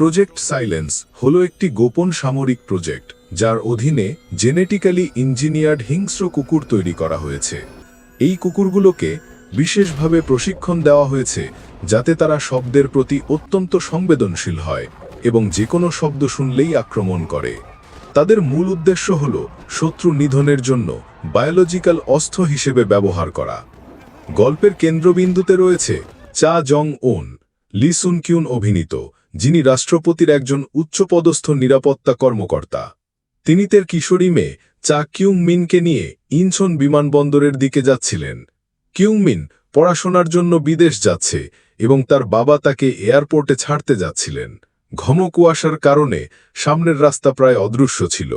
Project silence হল একটি গোপন সামরিক প্রজেক্ট যার অধীনে জেনেটিক্যালি ইঞ্জিনিয়ার্ড হিংস্র কুকুর তৈরি করা হয়েছে। এই কুকুরগুলোকে বিশেষভাবে প্রশিক্ষণ দেওয়া হয়েছে, যাতে তারা শব্দের প্রতি অত্যন্ত সংবেদনশীল হয় এবং যে কোনো শব্দ শুনলেই আক্রমণ করে। তাদের মূল উদ্দেশ্য হল শত্রু নিধনের জন্য বায়োলজিক্যাল অস্ত্র হিসেবে ব্যবহার করা। গল্পের কেন্দ্রবিন্দুতে রয়েছে চা জং ওন লিসুন কিউন অভিনীত যিনি রাষ্ট্রপতির একজন উচ্চপদস্থ নিরাপত্তা কর্মকর্তা। তিনি তার কিশোরী মেয়ে চা কিউং মিনকে নিয়ে ইনছন বিমানবন্দরের দিকে যাচ্ছিলেন। কিউং মিন পড়াশোনার জন্য বিদেশ যাচ্ছে এবং তার বাবা তাকে এয়ারপোর্টে ছাড়তে যাচ্ছিলেন। ঘন কুয়াশার কারণে সামনের রাস্তা প্রায় অদৃশ্য ছিল।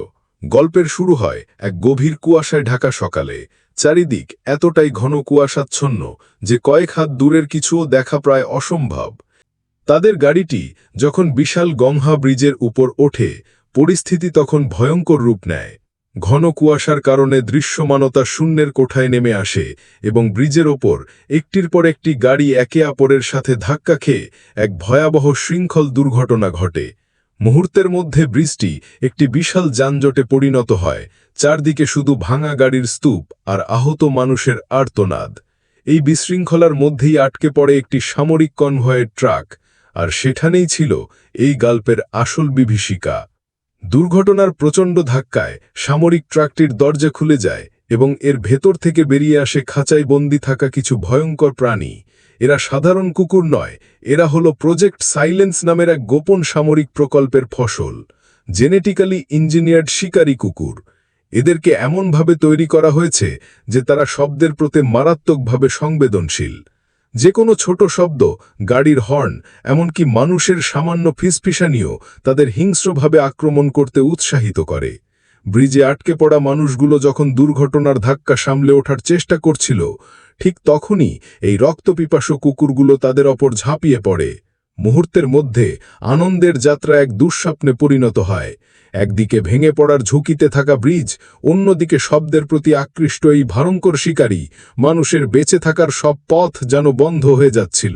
গল্পের শুরু হয় এক গভীর কুয়াশায় ঢাকা সকালে। চারিদিক এতটাই ঘন কুয়াশাচ্ছন্ন যে কয়েক হাত দূরের কিছুও দেখা প্রায় অসম্ভব। তাদের গাড়িটি যখন বিশাল গংহা ব্রিজের উপর ওঠে, পরিস্থিতি তখন ভয়ঙ্কর রূপ নেয়। ঘন কুয়াশার কারণে দৃশ্যমানতা শূন্যের কোঠায় নেমে আসে এবং ব্রিজের ওপর একটির পর একটি গাড়ি একে অপরের সাথে ধাক্কা খেয়ে এক ভয়াবহ শৃঙ্খল দুর্ঘটনা ঘটে। মুহূর্তের মধ্যে ব্রিজটি একটি বিশাল যানজটে পরিণত হয়, চারদিকে শুধু ভাঙা গাড়ির স্তূপ আর আহত মানুষের আর্তনাদ। এই বিশৃঙ্খলার মধ্যেই আটকে পড়ে একটি সামরিক কনভয়ের ট্রাক আর সেখানেই ছিল এই গল্পের আসল বিভীষিকা। দুর্ঘটনার প্রচণ্ড ধাক্কায় সামরিক ট্রাকটির দরজা খুলে যায় এবং এর ভেতর থেকে বেরিয়ে আসে খাঁচাই বন্দি থাকা কিছু ভয়ঙ্কর প্রাণী। এরা সাধারণ কুকুর নয়, এরা হলো প্রজেক্ট সাইলেন্স নামের এক গোপন সামরিক প্রকল্পের ফসল, জেনেটিক্যালি ইঞ্জিনিয়ার্ড শিকারী কুকুর। এদেরকে এমনভাবে তৈরি করা হয়েছে যে তারা শব্দের প্রতি মারাত্মকভাবে সংবেদনশীল। যে কোনো ছোট শব্দ, গাড়ির হর্ন, এমনকি মানুষের সামান্য ফিসফিসানিও তাদের হিংস্রভাবে আক্রমণ করতে উৎসাহিত করে। ব্রিজে আটকে পড়া মানুষগুলো যখন দুর্ঘটনার ধাক্কা সামলে ওঠার চেষ্টা করছিল, ঠিক তখনই এই রক্তপিপাসু কুকুরগুলো তাদের ওপর ঝাঁপিয়ে পড়ে। মুহূর্তের মধ্যে আনন্দের যাত্রা এক দুঃস্বপ্নে পরিণত হয়। একদিকে ভেঙে পড়ার ঝুঁকিতে থাকা ব্রিজ, অন্যদিকে শব্দের প্রতি আকৃষ্ট এই ভয়ঙ্কর শিকারী মানুষের বেঁচে থাকার সব পথ যেন বন্ধ হয়ে যাচ্ছিল।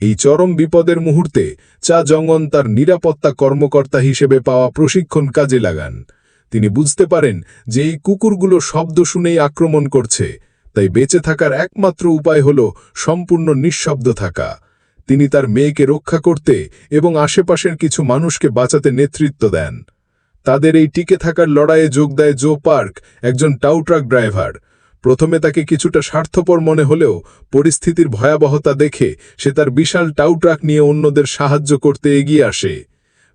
এই চরম বিপদের মুহূর্তে চা জঙ্গন তার নিরাপত্তা কর্মকর্তা হিসেবে পাওয়া প্রশিক্ষণ কাজে লাগান। তিনি বুঝতে পারেন যে এই কুকুরগুলো শব্দ শুনেই আক্রমণ করছে, তাই বেঁচে থাকার একমাত্র উপায় হল সম্পূর্ণ নিঃশব্দ থাকা। তিনি তার মেয়েকে রক্ষা করতে এবং আশেপাশের কিছু মানুষকে বাঁচাতে নেতৃত্ব দেন। তাদের এই টিকে থাকার লড়াইয়ে যোগ দেয় জো পার্ক, একজন টাউ ট্রাক ড্রাইভার। প্রথমে তাকে কিছুটা স্বার্থপর মনে হলেও পরিস্থিতির ভয়াবহতা দেখে সে তার বিশাল টাউ ট্রাক নিয়ে অন্যদের সাহায্য করতে এগিয়ে আসে।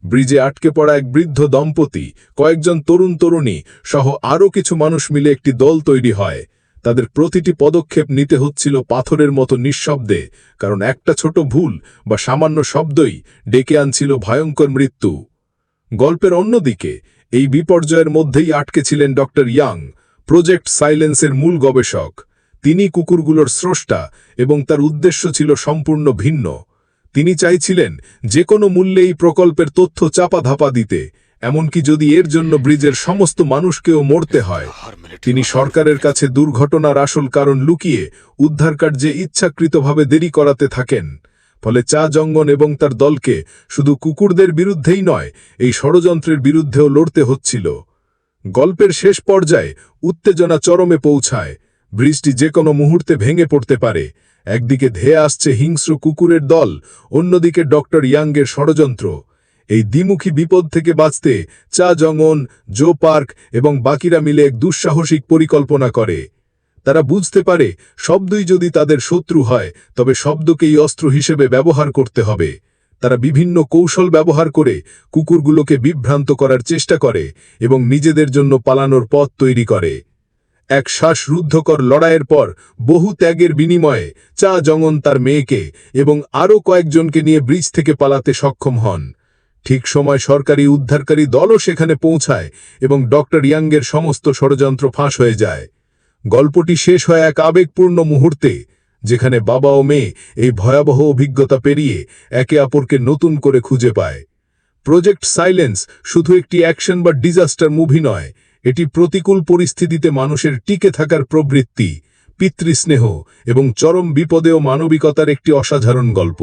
ব্রিজে আটকে পড়া এক বৃদ্ধ দম্পতি, কয়েকজন তরুণ তরুণী সহ আরও কিছু মানুষ মিলে একটি দল তৈরি হয়। তাদের প্রতিটি পদক্ষেপ নিতে হচ্ছিল পাথরের মতো নিঃশব্দে, কারণ একটা ছোট ভুল বা সামান্য শব্দই ডেকে আনছিল ভয়ঙ্কর মৃত্যু। গল্পের অন্যদিকে, এই বিপর্যয়ের মধ্যেই আটকে ছিলেন ড ইয়াং, প্রজেক্ট সাইলেন্সের মূল গবেষক। তিনি কুকুরগুলোর স্রষ্টা এবং তার উদ্দেশ্য ছিল সম্পূর্ণ ভিন্ন। তিনি চাইছিলেন যে কোনো মূল্যে এই প্রকল্পের তথ্য চাপা ধাপা দিতে। এমনকি যদি এর জন্য ব্রিজের সমস্ত মানুষকেও মরতে হয় তিনি সরকারের কাছে দুর্ঘটনার আসল কারণ লুকিয়ে উদ্ধার কার্যে ইচ্ছাকৃতভাবে দেরি করাতে থাকেন ফলে চা জঙ্গন এবং তার দলকে শুধু কুকুরদের বিরুদ্ধেই নয় এই ষড়যন্ত্রের বিরুদ্ধেও লড়তে হচ্ছিল। গল্পের শেষ পর্যায়ে উত্তেজনা চরমে পৌঁছায়। ব্রিজটি যে কোনো মুহূর্তে ভেঙে পড়তে পারে। একদিকে ধেয়ে আসছে হিংস্র কুকুরের দল অন্যদিকে ডক্টর ইয়াংয়ের ষড়যন্ত্র। এই দ্বিমুখী বিপদ থেকে বাঁচতে চা জঙ্গন, জো পার্ক এবং বাকিরা মিলে এক দুঃসাহসিক পরিকল্পনা করে। তারা বুঝতে পারে, শব্দই যদি তাদের শত্রু হয়, তবে শব্দকেই অস্ত্র হিসেবে ব্যবহার করতে হবে। তারা বিভিন্ন কৌশল ব্যবহার করে কুকুরগুলোকে বিভ্রান্ত করার চেষ্টা করে এবং নিজেদের জন্য পালানোর পথ তৈরি করে। এক শ্বাসরুদ্ধকর লড়াইয়ের পর বহু ত্যাগের বিনিময়ে চা জঙ্গন তার মেয়েকে এবং আরও কয়েকজনকে নিয়ে ব্রিজ থেকে পালাতে সক্ষম হন। ঠিক সময় সরকারি উদ্ধারকারী দলও সেখানে পৌঁছায় এবং ডক্টর ইয়াংয়ের সমস্ত ষড়যন্ত্র ফাঁস হয়ে যায়। গল্পটি শেষ হয় এক আবেগপূর্ণ মুহূর্তে, যেখানে বাবা ও মেয়ে এই ভয়াবহ অভিজ্ঞতা পেরিয়ে একে অপরকে নতুন করে খুঁজে পায়। প্রজেক্ট সাইলেন্স শুধু একটি অ্যাকশন বা ডিজাস্টার মুভি নয়, এটি প্রতিকূল পরিস্থিতিতে মানুষের টিকে থাকার প্রবৃত্তি, পিতৃস্নেহ এবং চরম বিপদেও মানবিকতার একটি অসাধারণ গল্প।